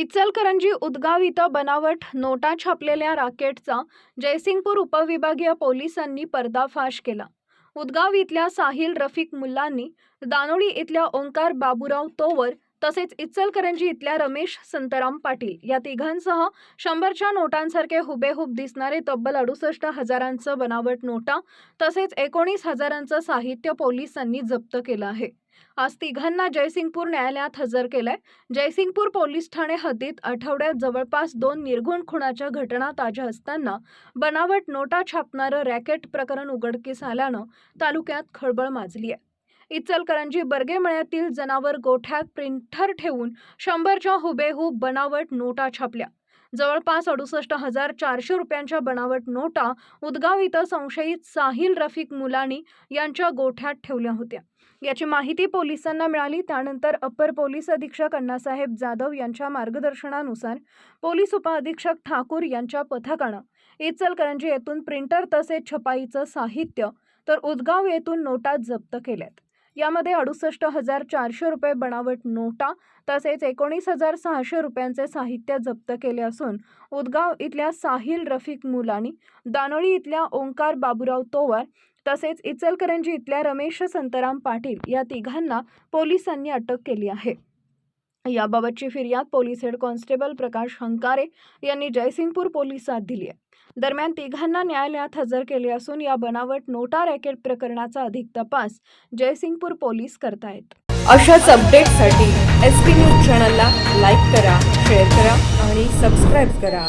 इचलकरंजी उदगाव इथं बनावट नोटा छापलेल्या राकेटचा जयसिंगपूर उपविभागीय पोलिसांनी पर्दाफाश केला. उदगाव इथल्या साहिल रफिक मुल्लांनी दानोळी इथल्या ओंकार बाबुराव तोवर तसेच इचलकरंजी इथल्या रमेश संतराम पाटील या तिघांसह शंभरच्या नोटांसारखे हुबेहूब दिसणारे तब्बल अडुसष्ट हजारांचं बनावट नोटा तसेच एकोणीस हजारांचं साहित्य पोलिसांनी जप्त केलं आहे. आज तिघांना जयसिंगपूर न्यायालयात हजर केलंय. जयसिंगपूर पोलीस ठाणे हद्दीत आठवड्यात जवळपास दोन निर्गुण खुणाच्या घटना ताज्या असताना बनावट नोटा छापणारं रॅकेट प्रकरण उघडकीस आल्यानं तालुक्यात खळबळ माजली आहे इचलकरंजी बर्गेमळ्यातील जनावर गोठ्यात प्रिंटर ठेवून शंभरच्या हुबेहूब बनावट नोटा छापल्या. जवळपास अडुसष्ट हजार चारशे रुपयांच्या बनावट नोटा उदगाव इथं संशयित साहिल रफिक मुलानी यांच्या गोठ्यात ठेवल्या होत्या. याची माहिती पोलिसांना मिळाली. त्यानंतर अप्पर पोलीस अधीक्षक अण्णासाहेब जाधव यांच्या मार्गदर्शनानुसार पोलीस उपअधीक्षक ठाकूर यांच्या पथकानं इचलकरंजी येथून प्रिंटर तसेच छपाईचं साहित्य तर उदगाव येथून नोटा जप्त केल्यात. यामध्ये अडुसष्ट हजार चारशे रुपये बनावट नोटा तसेच एकोणीस हजार सहाशे रुपयांचे साहित्य जप्त केले असून उदगाव इथल्या साहिल रफिक मुलानी दानोळी इथल्या ओंकार बाबुराव तोवर तसेच इचलकरंजी इथल्या रमेश संतराम पाटील या तिघांना पोलिसांनी अटक केली आहे. याबाबतची फिर्याद police head constable Prakash Hankare यांनी जयसिंगपूर पोलिसात दिली आहे. दरम्यान तिघांना न्यायालयात हजर केले असून या बनावट नोटा रॅकेट प्रकरणाचा अधिक तपास जयसिंगपूर पोलीस करतायत. अशाच अपडेटसाठी एस पी न्यूज चॅनलला लाईक करा शेअर करा आणि सबस्क्राईब करा.